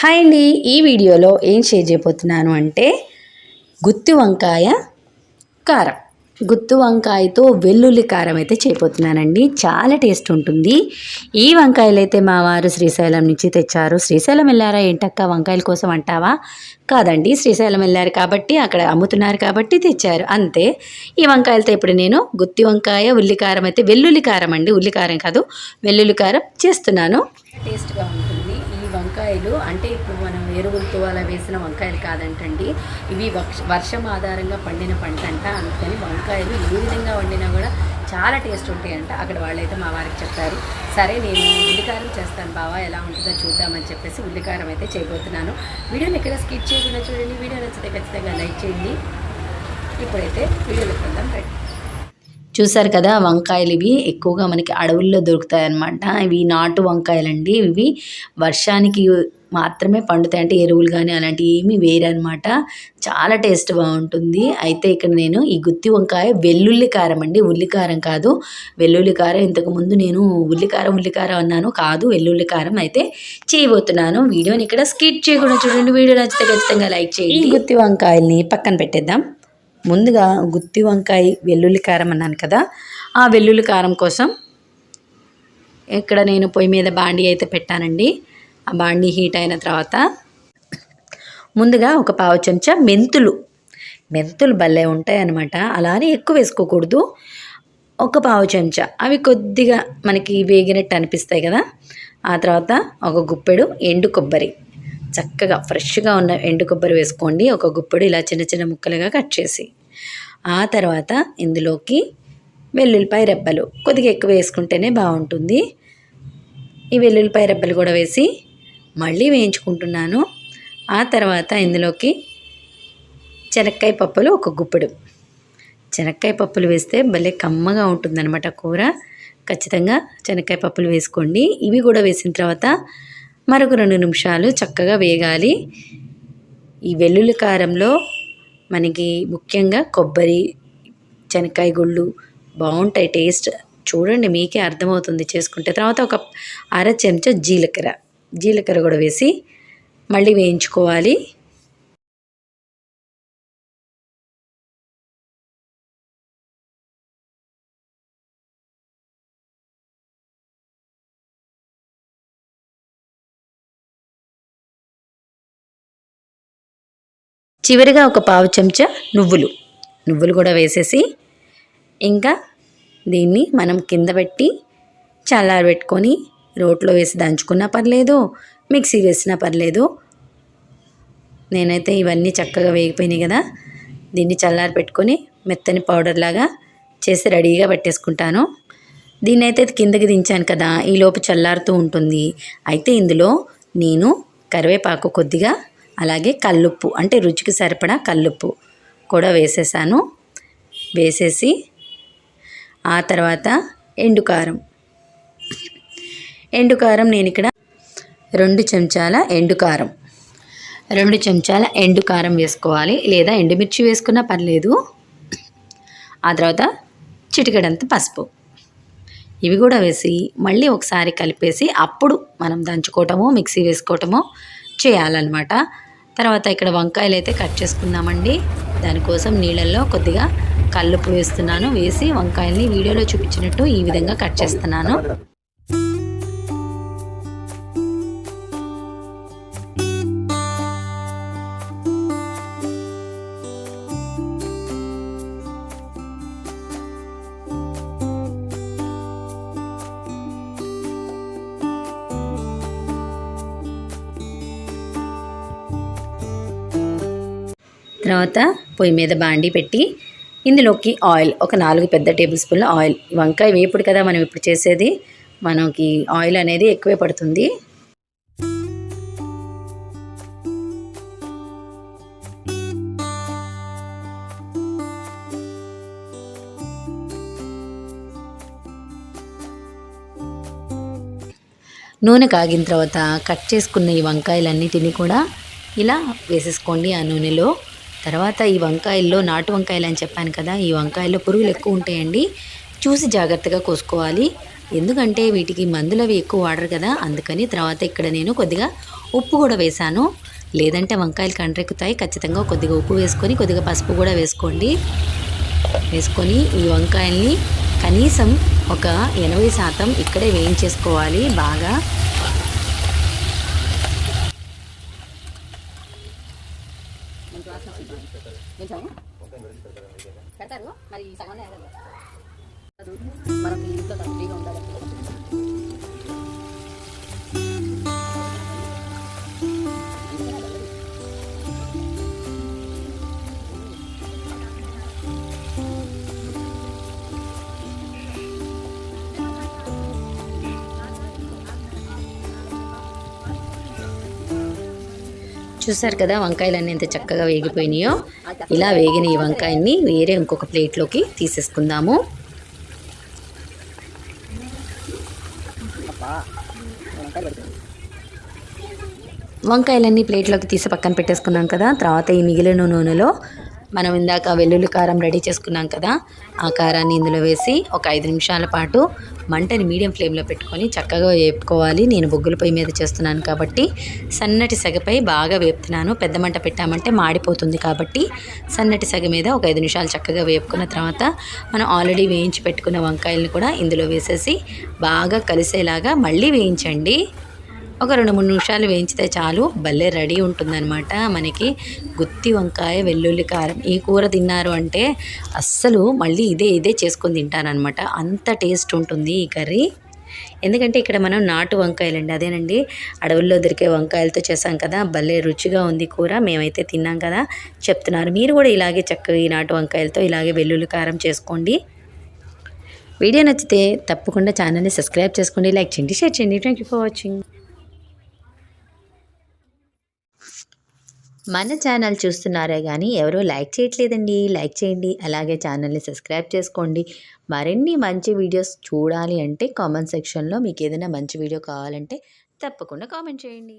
Hi అండి. ఈ వీడియోలో ఏం షేర్ చేయబోతున్నాను అంటే గుత్తి వంకాయ కారం. గుత్తి వంకాయతో వెల్లుల్లి కారం అయితే చేయబోతున్నానండి. చాలా టేస్ట్ ఉంటుంది. ఈ వంకాయలు అయితే మా వారు శ్రీశైలం నుంచి తెచ్చారు. శ్రీశైలం వెళ్ళారా? ఏంటక్క వంకాయల కోసం అంటావా? కాదండి. శ్రీశైలం వెళ్ళారు కాబట్టి అక్కడ అమ్ముతున్నారు కాబట్టి తెచ్చారు. అంతే. ఈ వంకాయలతో ఇప్పుడు నేను గుత్తి వంకాయ ఉల్లికారం అయితే వెల్లుల్లి కారం అండి. ఉల్లికారం కాదు వెల్లుల్లి కారం చేస్తున్నాను. టేస్ట్గా ఉంది. వంకాయలు అంటే ఇప్పుడు మనం ఎరువులతో అలా వేసిన వంకాయలు కాదంటండి. ఇవి వర్షం ఆధారంగా పండిన పంట అంట అందుకని వంకాయలు ఏ విధంగా వండినా కూడా చాలా టేస్ట్ ఉంటాయంట. అక్కడ వాళ్ళైతే మా వారికి చెప్పారు. సరే నేను ఉల్లికారం చేస్తాను బావా ఎలా ఉంటుందో చూద్దామని చెప్పేసి ఉల్లికారం అయితే చేయబోతున్నాను. వీడియోని ఎక్కడ స్కిప్ చేయకుండా చూడండి. వీడియో నచ్చితే ఖచ్చితంగా లైక్ చేయండి. ఇప్పుడైతే వీడియోలోకి వెళ్దాం. రండి చూసారు కదా వంకాయలు ఇవి ఎక్కువగా మనకి అడవుల్లో దొరుకుతాయి అన్నమాట ఇవి నాటు వంకాయలండి. ఇవి వర్షానికి మాత్రమే పండుతాయి. అంటే ఎరువులు కానీ అలాంటివి ఏమీ వేరనమాట చాలా టేస్ట్ బాగుంటుంది. అయితే ఇక్కడ నేను ఈ గుత్తి వంకాయ వెల్లుల్లి కారం అండి. ఉల్లికారం కాదు. వెల్లుల్లి కారం ఇంతకుముందు నేను ఉల్లికారం ఉల్లికారం అన్నాను. కాదు వెల్లుల్లి కారం అయితే చేయబోతున్నాను. వీడియోని ఇక్కడ స్కిప్ చేయకుండా చూడండి. వీడియో నచ్చితే ఖచ్చితంగా లైక్ చేయండి. గుత్తి వంకాయల్ని పక్కన పెట్టేద్దాం. ముందుగా గుత్తి వంకాయ వెల్లుల్లి కారం అన్నాను కదా ఆ వెల్లుల్లి కారం కోసం ఇక్కడ నేను పొయ్యి మీద బాండి అయితే పెట్టానండి. ఆ బాండి హీట్ అయిన తర్వాత ముందుగా ఒక పావు చెంచా మెంతులు. మెంతులు భలే ఉంటాయి అన్నమాట అలానే ఎక్కువ వేసుకోకూడదు. ఒక పావు చెంచా. అవి కొద్దిగా మనకి వేగినట్టు అనిపిస్తాయి కదా. ఆ తర్వాత ఒక గుప్పెడు ఎండు కొబ్బరి. చక్కగా ఫ్రెష్గా ఉన్న ఎండు కొబ్బరి వేసుకోండి. ఒక గుప్పెడు ఇలా చిన్న చిన్న ముక్కలుగా కట్ చేసి. ఆ తర్వాత ఇందులోకి వెల్లుల్లిపాయ రెబ్బలు. కొద్దిగా ఎక్కువ వేసుకుంటేనే బాగుంటుంది. ఈ వెల్లుల్లిపాయ రెబ్బలు కూడా వేసి మళ్ళీ వేయించుకుంటున్నాను. ఆ తర్వాత ఇందులోకి శనక్కాయ పప్పులు ఒక గుప్పెడు. శనక్కాయ పప్పులు వేస్తే భలే కమ్మగా ఉంటుందన్నమాట కూర. ఖచ్చితంగా శనక్కాయ పప్పులు వేసుకోండి. ఇవి కూడా వేసిన తర్వాత మరొక రెండు నిమిషాలు చక్కగా వేగాలి. ఈ వెల్లుల్లి కారంలో మనకి ముఖ్యంగా కొబ్బరి శనక్కాయ గుళ్ళు బాగుంటాయి టేస్ట్. చూడండి మీకే అర్థమవుతుంది చేసుకుంటే. తర్వాత ఒక అర చెంచా జీలకర్ర. జీలకర్ర కూడా వేసి మళ్ళీ వేయించుకోవాలి. చివరిగా ఒక పావు చెంచా నువ్వులు. నువ్వులు కూడా వేసేసి ఇంకా దీన్ని మనం కింద పెట్టి చల్లారబెట్టుకొని రోట్లో వేసి దంచుకున్నా పర్లేదు మిక్సీ వేసినా పర్లేదు. నేనైతే ఇవన్నీ చక్కగా వేగిపోయినాయి కదా దీన్ని చల్లారి పెట్టుకొని మెత్తని పౌడర్ లాగా చేసి రెడీగా పెట్టేసుకుంటాను. దీన్ని అయితే కిందకి దించాను కదా ఈలోపు చల్లారుతూ ఉంటుంది. అయితే ఇందులో నేను కరివేపాకు కొద్దిగా అలాగే కల్లుప్పు అంటే రుచికి సరిపడా కల్లుప్పు కూడా వేసేసాను. వేసేసి ఆ తర్వాత ఎండుకారం ఎండుకారం నేను ఇక్కడ రెండు చెంచాల ఎండుకారం రెండు చెంచాల ఎండుకారం వేసుకోవాలి. లేదా ఎండుమిర్చి వేసుకున్నా పర్లేదు. ఆ తర్వాత చిటికడంత పసుపు. ఇవి కూడా వేసి మళ్ళీ ఒకసారి కలిపేసి అప్పుడు మనం దంచుకోవటమో మిక్సీ వేసుకోవటమో చేయాలన్నమాట. తర్వాత ఇక్కడ వంకాయలు అయితే కట్ చేసుకుందామండి. దానికోసం నీళ్ళల్లో కొద్దిగా కల్లుపు వేస్తున్నాను. వేసి వంకాయల్ని వీడియోలో చూపించినట్టు ఈ విధంగా కట్ చేస్తున్నాను. తర్వాత పొయ్యి మీద బాండి పెట్టి ఇందులోకి ఆయిల్ ఒక నాలుగు పెద్ద టేబుల్ స్పూన్ల ఆయిల్. వంకాయ వేపుడు కదా మనం ఇప్పుడు చేసేది. మనకి ఆయిల్ అనేది ఎక్కువే పడుతుంది. నూనె కాగిన తర్వాత కట్ చేసుకున్న ఈ వంకాయలన్నిటినీ కూడా ఇలా వేసేసుకోండి ఆ నూనెలో. తర్వాత ఈ వంకాయల్లో నాటు వంకాయలు అని చెప్పాను కదా ఈ వంకాయల్లో పురుగులు ఎక్కువ ఉంటాయండి. చూసి జాగ్రత్తగా కోసుకోవాలి. ఎందుకంటే వీటికి మందులు అవి ఎక్కువ వాడరు కదా అందుకని తర్వాత ఇక్కడ నేను కొద్దిగా ఉప్పు కూడా వేశాను లేదంటే వంకాయలు కండ్రెక్కుతాయి. ఖచ్చితంగా కొద్దిగా ఉప్పు వేసుకొని కొద్దిగా పసుపు కూడా వేసుకోండి. వేసుకొని ఈ వంకాయల్ని కనీసం ఒక ఎనభై శాతం ఇక్కడే వేయించేసుకోవాలి బాగా. చూసారు కదా వంకాయలన్నీ ఎంత చక్కగా వేగిపోయినాయో? ఇలా వేగిన ఈ వంకాయని వేరే ఇంకొక ప్లేట్లోకి తీసేసుకుందాము. వంకాయలన్నీ ప్లేట్లోకి తీసి పక్కన పెట్టేసుకున్నాం కదా తర్వాత ఈ మిగిలిన నూనెలో మనం ఇందాక వెల్లుల్లి కారం రెడీ చేసుకున్నాం కదా ఆ కారాన్ని ఇందులో వేసి ఒక ఐదు నిమిషాల పాటు మంటని మీడియం ఫ్లేమ్లో పెట్టుకొని చక్కగా వేపుకోవాలి. నేను బొగ్గుల పొయ్యి మీద చేస్తున్నాను కాబట్టి సన్నటి సెగపై బాగా వేపుతున్నాను. పెద్ద మంట పెట్టామంటే మాడిపోతుంది కాబట్టి సన్నటి సెగ మీద ఒక ఐదు నిమిషాలు చక్కగా వేపుకున్న తర్వాత మనం ఆల్రెడీ వేయించి పెట్టుకున్న వంకాయలను కూడా ఇందులో వేసేసి బాగా కలిసేలాగా మళ్ళీ వేయించండి. ఒక రెండు మూడు నిమిషాలు వేయించితే చాలు. భలే రెడీ ఉంటుందన్నమాట. మనకి గుత్తి వంకాయ వెల్లుల్లి కారం ఈ కూర తిన్నారు అంటే అస్సలు మళ్ళీ ఇదే ఇదే చేసుకొని తింటారనమాట అంత టేస్ట్ ఉంటుంది ఈ కర్రీ. ఎందుకంటే ఇక్కడ మనం నాటు వంకాయలండి. అదేనండి అడవుల్లో దొరికే వంకాయలతో చేసాం కదా. భలే రుచిగా ఉంది కూర. మేమైతే తిన్నాం కదా. చెప్తున్నారు. మీరు కూడా ఇలాగే చక్కగా ఈ నాటు వంకాయలతో ఇలాగే వెల్లుల్లి కారం చేసుకోండి. వీడియో నచ్చితే తప్పకుండా ఛానల్ని సబ్స్క్రైబ్ చేసుకోండి లైక్ చేయండి షేర్ చేయండి. థ్యాంక్ యూ ఫర్ వాచింగ్ మన ఛానల్ చూస్తున్నారే కానీ ఎవరూ లైక్ చేయట్లేదండి. లైక్ చేయండి. అలాగే ఛానల్ని సబ్స్క్రైబ్ చేసుకోండి. మరిన్ని మంచి వీడియోస్ చూడాలి అంటే కామెంట్ సెక్షన్లో మీకు ఏదైనా మంచి వీడియో కావాలంటే తప్పకుండా కామెంట్ చేయండి.